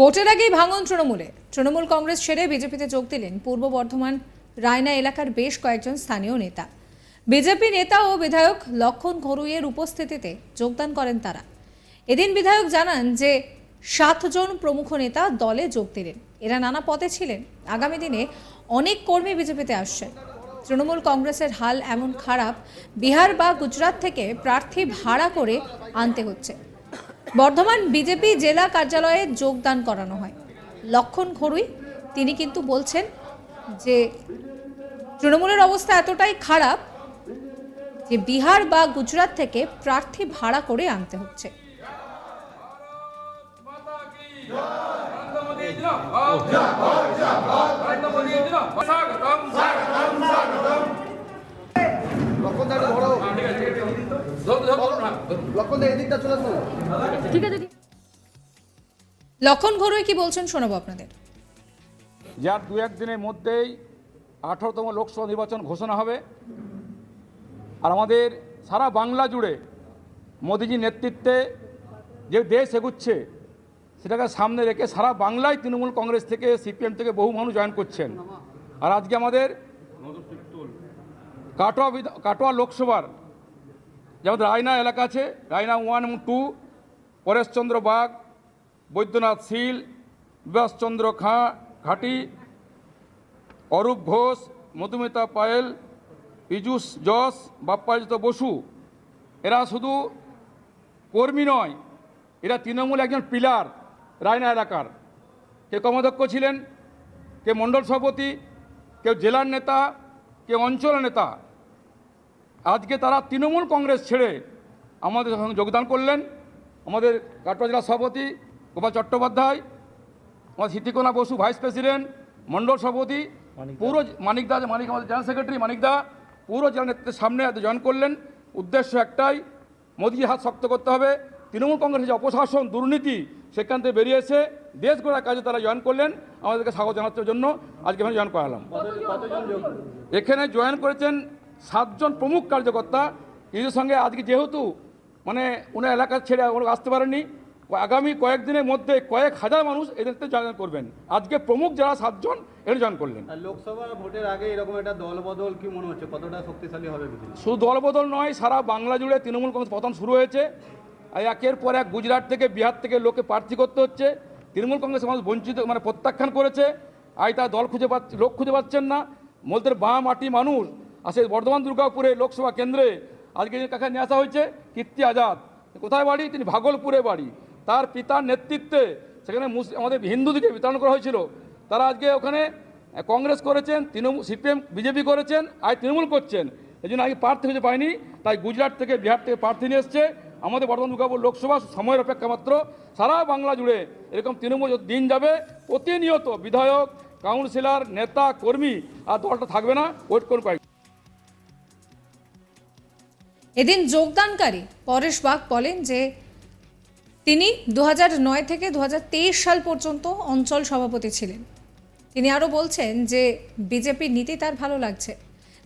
ভোটের আগেই ভাঙন তৃণমূলে। তৃণমূল কংগ্রেস ছেড়ে বিজেপিতে যোগ দিলেন পূর্ব বর্ধমান রায়না এলাকার বেশ কয়েকজন স্থানীয় নেতা। বিজেপি নেতা ও বিধায়ক লক্ষণ ঘরুইয়ের উপস্থিতিতে যোগদান করেন তারা। এদিন বিধায়ক জানান যে, সাতজন প্রমুখ নেতা দলে যোগ দিলেন। এরা নানা পদে ছিলেন। আগামী দিনে অনেক কর্মী বিজেপিতে আসছেন। তৃণমূল কংগ্রেসের হাল এমন খারাপ, বিহার বা গুজরাট থেকে প্রার্থী ভাড়া করে আনতে হচ্ছে। বর্ধমান বিজেপি জেলা কার্যালয়ে যোগদান করানো হয়। লক্ষণ ঘরুই, তিনি কিন্তু বলছেন যে, তৃণমূলের অবস্থা এতটাই খারাপ যে বিহার বা গুজরাট থেকে প্রার্থী ভাড়া করে আনতে হচ্ছে। লক্ষণ দা একটু ধরো ঠিক আছে ঠিক আছে ধরুন হ্যাঁ লক্ষণ ঘরুই কি বলছেন শোনাবো আপনাদের? যার দু এক দিনের মধ্যেই আঠারোতম লোকসভা নির্বাচন ঘোষণা হবে। আর আমাদের সারা বাংলা জুড়ে মোদিজির নেতৃত্বে যে দেশ এগুচ্ছে সেটাকে সামনে রেখে সারা বাংলায় তৃণমূল কংগ্রেস থেকে সিপিএম থেকে বহু মানুষ জয়েন করছেন। আর আজকে আমাদের কাটোয়া বিধা- কাটোয়া লোকসভার যে আমাদের রায়না এলাকা আছে, রায়না ওয়ান এবং টু, পরেশচন্দ্র বাগ, বৈদ্যনাথ শীল, বিভাসচন্দ্র খাঁ, ঘাটি, অরূপ ঘোষ, মধুমিতা পায়েল, পীযূষ যশ বাপ্পাজিত বসু। এরা শুধু কর্মী নয়, এরা তৃণমূল একজন পিলার রায়না এলাকার। কে কর্মাধ্যক্ষ ছিলেন, কে মণ্ডল সভাপতি, কেউ জেলার নেতা, কে অঞ্চল নেতা। আজকে তারা তৃণমূল কংগ্রেস ছেড়ে আমাদের সঙ্গে যোগদান করলেন। আমাদের কাটোয়া জেলা সভাপতি গোপাল চট্টোপাধ্যায় আমাদের সিদ্ধিকোনা বসু ভাইস প্রেসিডেন্ট মণ্ডল সভাপতি পুরো মানিকদা যে মানিক আমাদের জেনারেল সেক্রেটারি মানিকদা পুরো জেলা নেতৃত্বের সামনে আজ জয়েন করলেন। উদ্দেশ্য একটাই মোদির হাত শক্ত করতে হবে। তৃণমূল কংগ্রেসের যে অপশাসন দুর্নীতি সেখান থেকে বেরিয়ে এসে দেশ গড়ার কাজে তারা জয়েন করলেন। আমাদেরকে স্বাগত জানানোর জন্য আজকে এখানে জয়েন করালাম। এখানে জয়েন করেছেন সাতজন প্রমুখ কার্যকর্তা এদের সঙ্গে আজকে যেহেতু মানে ওনার এলাকা ছেড়ে ওরা আসতে পারেননি আগামী কয়েকদিনের মধ্যে কয়েক হাজার মানুষ এদেরতে জয়েন করবেন। আজকে প্রমুখ যারা সাতজন এখানে জয়েন করলেন। আর লোকসভা ভোটের আগে এরকম একটা দল বদল কি মনে হচ্ছে? কতটা শক্তিশালী হবে শুধু দলবদল নয় সারা বাংলা জুড়ে তৃণমূল কংগ্রেস পতন শুরু হয়েছে। আর একের পর এক গুজরাট থেকে বিহার থেকে লোকে প্রার্থী করতে হচ্ছে। তৃণমূল কংগ্রেস মানুষ বঞ্চিত মানে প্রত্যাখ্যান করেছে। আজ তারা দল খুঁজে পাচ্ছে লোক খুঁজে পাচ্ছেন না। মধ্যে বাঁ মাটি মানুষ আর সেই বর্ধমান দুর্গাপুরে লোকসভা কেন্দ্রে আজকে কাকে নিয়ে আসা হয়েছে? কীর্তি আজাদ। কোথায় বাড়ি? তিনি ভাগলপুরে বাড়ি। তার পিতার নেতৃত্বে সেখানে মুস- আমাদের হিন্দুদেরকে বিতরণ করা হয়েছিল। তারা আজকে ওখানে কংগ্রেস করেছেন, তৃণমূল, সিপিএম, বিজেপি করেছেন আর তৃণমূল করছেন। এই জন্য আগে প্রার্থী খুঁজে পায়নি, তাই গুজরাট থেকে, বিহার থেকে প্রার্থী নিয়ে এসছে। আমাদের বর্ধমান দুর্গাপুর লোকসভা সময়ের অপেক্ষা মাত্র। সারা বাংলা জুড়ে এরকম তৃণমূল দিন যাবে, প্রতিনিয়ত বিধায়ক, কাউন্সিলর, নেতা, কর্মী আর দলটা থাকবে না ওয়েট করুন কয়েক এদিন যোগদানকারী পরেশ বাগ বলেন যে তিনি দু নয় থেকে দুহাজার তেইশ সাল পর্যন্ত অঞ্চল সভাপতি ছিলেন। তিনি আরও বলছেন যে বিজেপির নীতি তার ভালো লাগছে।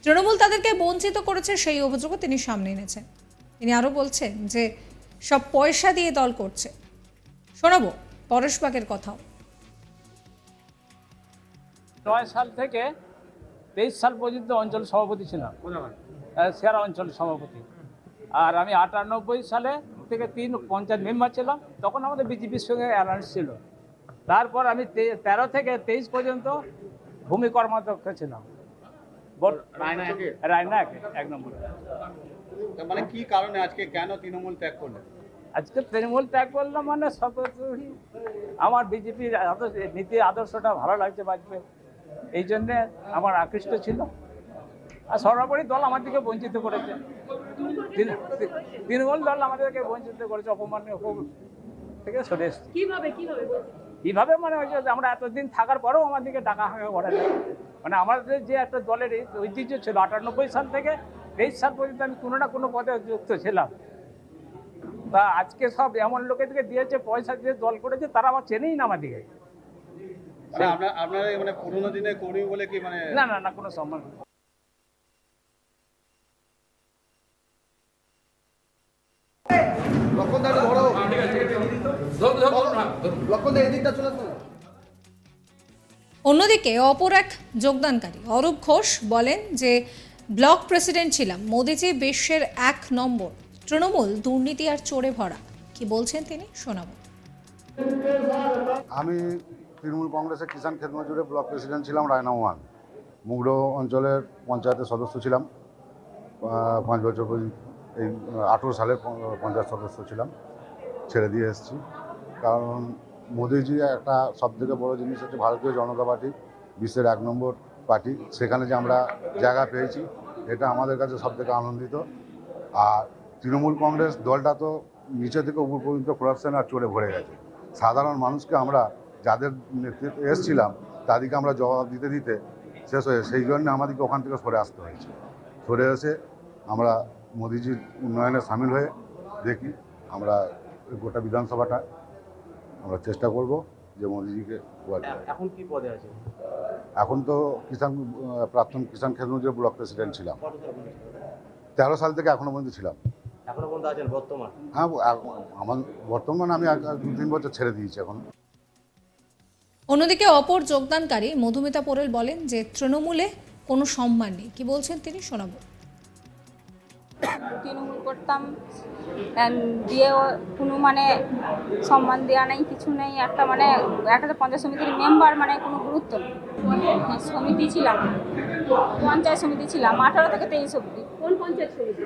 তৃণমূল তাদেরকে বঞ্চিত করেছে সেই অভিযোগও তিনি সামনে এনেছেন। তিনি আরও বলছেন যে সব পয়সা দিয়ে দল করছে। শোনাবো পরেশ বাগের কথাও। নয় সাল থেকে তেইশ সাল পর্যন্ত অঞ্চল সভাপতি ছিলাম। সেরা অঞ্চল সভাপতি। আর আমি আটানব্বই সালে থেকে তিন পঞ্চায়েত মেম্বার ছিলাম তখন আমাদের বিজেপির সঙ্গে অ্যালায়েন্স ছিল। তারপর আমি তেরো থেকে তেইশ পর্যন্ত ভূমি কর্মাধ্যক্ষ ছিলাম। বট- রায়না এক নম্বরে। মানে কি কারণে আজকে কেন তৃণমূল ত্যাগ করলেন? আজকে তৃণমূল ত্যাগ করলাম মানে সর্বোপরি আমার বিজেপির আদর্শ নীতি আদর্শটা ভালো লাগছে বাজবে। এই জন্যে আমার আকৃষ্ট ছিল। আর সর্বোপরি দল আমাদেরকে বঞ্চিত করেছে। তৃণমূল দল আমাদেরকে বঞ্চিত করেছে অপমানীয় অপ- থেকে সরে এসছে। কীভাবে কীভাবে মানে হয়েছে যে আমরা এতদিন থাকার পরেও আমাদেরকে টাকা হাঁকা করে না মানে আমাদের যে একটা দলের এই ঐতিহ্য ছিল আটানব্বই সাল থেকে তেইশ সাল পর্যন্ত আমি কোনো না কোনো পদে যুক্ত ছিলাম। তা আজকে সব এমন লোকেদেরকে দিয়েছে পয়সা দিয়ে দল করেছে তারা আমার চেনেই না আমাদেরকে মানে আপনার মানে পুরোনো দিনে কর্মী বলে কি মানে না না না কোনো সম্মান নেই। লক্ষণ দা একটু ধরো ঠিক আছে ঠিক আছে ধরুন ধরুন হ্যাঁ ধরুন লক্ষণ দা এদিকটা চলে আসুন অন্যদিকে অপর এক যোগদানকারী অরূপ ঘোষ বলেন যে ব্লক প্রেসিডেন্ট ছিলাম মোদিজি বিশ্বের এক নম্বর। তৃণমূল দুর্নীতি আর চোরে ভরা। কি বলছেন তিনি? শোনাবো। আমি তৃণমূল কংগ্রেসের কিষাণ খেত মজুরে ব্লক প্রেসিডেন্ট ছিলাম রায়না ওয়ান। মুগড়ো অঞ্চলের পঞ্চায়েতের সদস্য ছিলাম। পাঁচ বছর পর্যন্ত এই আঠেরো সালে পঞ্চায়েত সদস্য ছিলাম। ছেড়ে দিয়ে এসেছি। কারণ মোদিজি একটা সবথেকে বড় জিনিস হচ্ছে ভারতীয় জনতা পার্টি, বিশ্বের এক নম্বর পার্টি। সেখানে যে আমরা জায়গা পেয়েছি, এটা আমাদের কাছে সবথেকে আনন্দিত। আর তৃণমূল কংগ্রেস দলটা তো নিচে থেকে উপর পর্যন্ত করাপশন আর চড়ে ভরে গেছে। সাধারণ মানুষকে আমরা যাদের নেতৃত্বে এসেছিলাম, তাদেরকে আমরা জবাব দিতে দিতে শেষ হয়ে সেই জন্য আমাদেরকে ওখান থেকে সরে আসতে হয়েছে। সরে এসে আমরা মোদিজির উন্নয়নে সামিল হয়ে দেখি আমরা গোটা বিধানসভাটা আমরা চেষ্টা করব যে মোদিজিকে এখন কি পদে আছে? এখন তো কিষাণ প্রাক্তন কিষাণ খেতমজুর ব্লক প্রেসিডেন্ট ছিলাম? তেরো সাল থেকে এখনও পর্যন্ত ছিলাম। এখনও পর্যন্ত আছেন বর্তমান? হ্যাঁ আমার বর্তমানে আমি দু তিন বছর ছেড়ে দিয়েছি এখন। অন্যদিকে অপর যোগদানকারী মধুমিতা পোরেল বলেন যে তৃণমূলে কোনো সম্মান নেই। কি বলছেন তিনি শোনাবো। তৃণমূল করতাম। দিয়েও কোনো মানে সম্মান দেওয়া নেই কিছু নেই একটা মানে একটা তো পঞ্চায়েত সমিতির মেম্বার মানে কোনো গুরুত্ব নেই। হ্যাঁ, সমিতি ছিলাম। পঞ্চায়েত সমিতি ছিলাম আঠারো থেকে তেইশ অব্দি কোন পঞ্চায়েত সমিতি?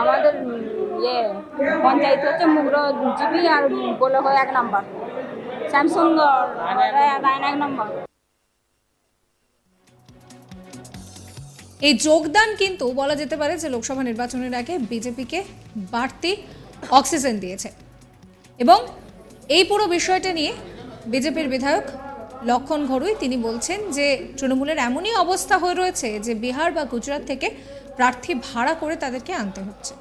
আমাদের ইয়ে পঞ্চায়েত হচ্ছে মুগ্র জিবি আর বলে হয় এক নম্বর। স্যামসুং রায়না এক নম্বর। এই যোগদান কিন্তু বলা যেতে পারে যে লোকসভা নির্বাচনের আগে বিজেপিকে বাড়তি অক্সিজেন দিয়েছে। এবং এই পুরো বিষয়টা নিয়ে বিজেপির বিধায়ক লক্ষণ ঘরুই তিনি বলছেন যে তৃণমূলের এমনই অবস্থা হয়ে রয়েছে যে বিহার বা গুজরাট থেকে প্রার্থী ভাড়া করে তাদেরকে আনতে হচ্ছে।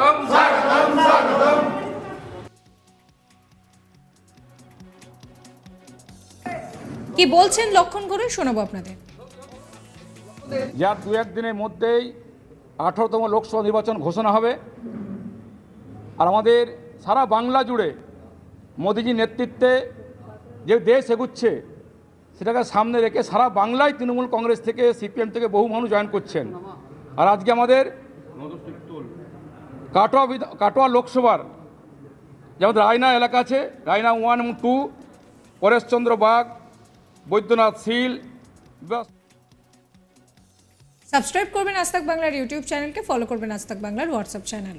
माता কি বলছেন লক্ষণ ঘরুই শোনাবো আপনাদের? যার দু এক দিনের মধ্যেই আঠারোতম লোকসভা নির্বাচন ঘোষণা হবে। আর আমাদের সারা বাংলা জুড়ে মোদিজির নেতৃত্বে যে দেশ এগুচ্ছে, সেটাকে সামনে রেখে সারা বাংলায় তৃণমূল কংগ্রেস থেকে, সিপিএম থেকে বহু মানুষ জয়েন করছেন। আর আজকে আমাদের কাটোয়া কাটোয়া লোকসভার যে আমাদের রায়না এলাকা আছে, রায়না ওয়ান এবং টু, পরেশচন্দ্র বাগ বৈদ্যনাথ শীল সাবস্ক্রাইব করবেন আজ বাংলার ইউটিউব চ্যানেলকে ফলো করবেন আজ বাংলার হোয়াটসঅ্যাপ চ্যানেল